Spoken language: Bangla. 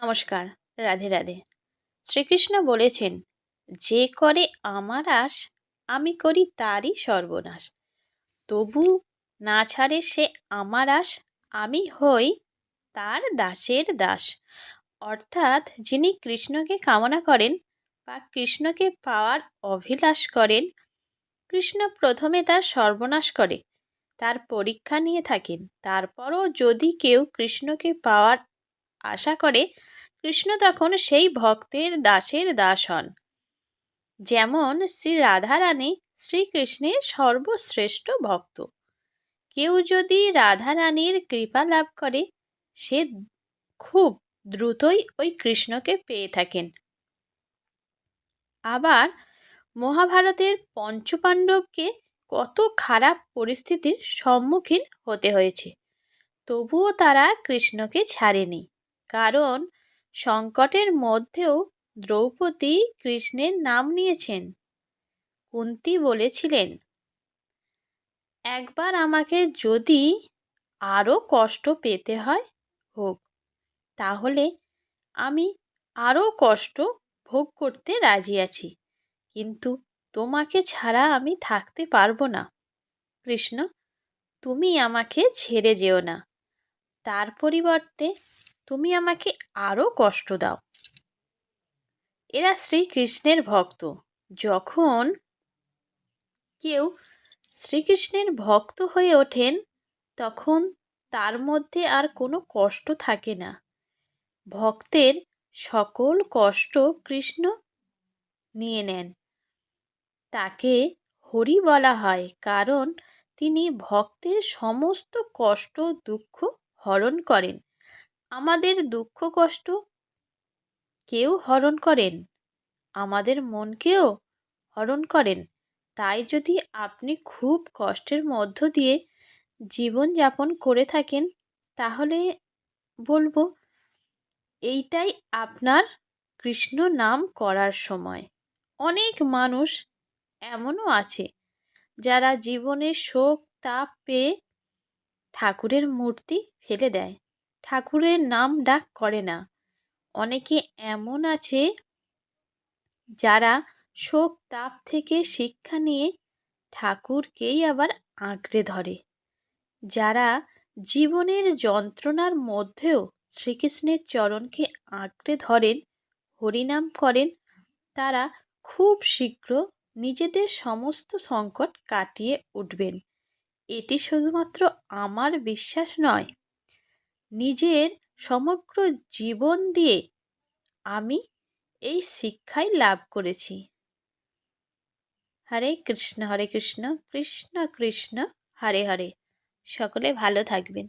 নমস্কার, রাধে রাধে। শ্রীকৃষ্ণ বলেছেন, যে করে আমার আশ, আমি করি তারই সর্বনাশ। তবু না ছাড়ে সে আমার আশ, আমি হই তার দাসের দাস। অর্থাৎ যিনি কৃষ্ণকে কামনা করেন বা কৃষ্ণকে পাওয়ার অভিলাষ করেন, কৃষ্ণ প্রথমে তার সর্বনাশ করে, তার পরীক্ষা নিয়ে থাকেন। তারপরও যদি কেউ কৃষ্ণকে পাওয়ার আশা করে কৃষ্ণ তখন সেই ভক্তের দাসের দাস হন। যেমন শ্রী রাধারানী শ্রীকৃষ্ণের সর্বশ্রেষ্ঠ ভক্ত। কেউ যদি রাধারানীর কৃপা লাভ করে, সে খুব দ্রুতই ওই কৃষ্ণকে পেয়ে থাকেন। আবার মহাভারতের পঞ্চপাণ্ডবকে কত খারাপ পরিস্থিতির সম্মুখীন হতে হয়েছে, তবুও তারা কৃষ্ণকে ছাড়েনি। কারণ সংকটের মধ্যেও দ্রৌপদী কৃষ্ণের নাম নিয়েছেন। কুন্তি বলেছিলেন, একবার আমাকে যদি আরও কষ্ট পেতে হয়, হোক, তাহলে আমি আরও কষ্ট ভোগ করতে রাজি আছি, কিন্তু তোমাকে ছাড়া আমি থাকতে পারব না। কৃষ্ণ, তুমি আমাকে ছেড়ে যেও না। তার পরিবর্তে তুমি আমাকে আরও কষ্ট দাও। এরা শ্রীকৃষ্ণের ভক্ত। যখন কেউ শ্রীকৃষ্ণের ভক্ত হয়ে ওঠেন, তখন তার মধ্যে আর কোনো কষ্ট থাকে না। ভক্তের সকল কষ্ট কৃষ্ণ নিয়ে নেন। তাকে হরি বলা হয়, কারণ তিনি ভক্তের সমস্ত কষ্ট দুঃখ হরণ করেন। আমাদের দুঃখ, কষ্ট কেউ হরণ করেন। আমাদের মনকেও হরণ করেন। তাই যদি আপনি খুব কষ্টের মধ্য দিয়ে জীবনযাপন করে থাকেন, তাহলে বলব, এইটাই আপনার কৃষ্ণ নাম করার সময়। অনেক মানুষ এমনও আছে, যারা জীবনে শোক, তাপ পেয়ে ঠাকুরের মূর্তি ফেলে দেয়। ঠাকুরের নাম ডাক করে না। অনেকে এমন আছে যারা শোক তাপ থেকে শিক্ষা নিয়ে ঠাকুরকেই আবার আঁকড়ে ধরে। যারা জীবনের যন্ত্রণার মধ্যেও শ্রীকৃষ্ণের চরণকে আঁকড়ে ধরেন, হরিনাম করেন, তারা খুব শীঘ্র নিজেদের সমস্ত সংকট কাটিয়ে উঠবেন। এটি শুধুমাত্র আমার বিশ্বাস নয় নিজের সমগ্র জীবন দিয়ে আমি এই শিক্ষাই লাভ করেছি। হরে কৃষ্ণ হরে কৃষ্ণ কৃষ্ণ কৃষ্ণ, হরে হরে। সকলে ভালো থাকবেন।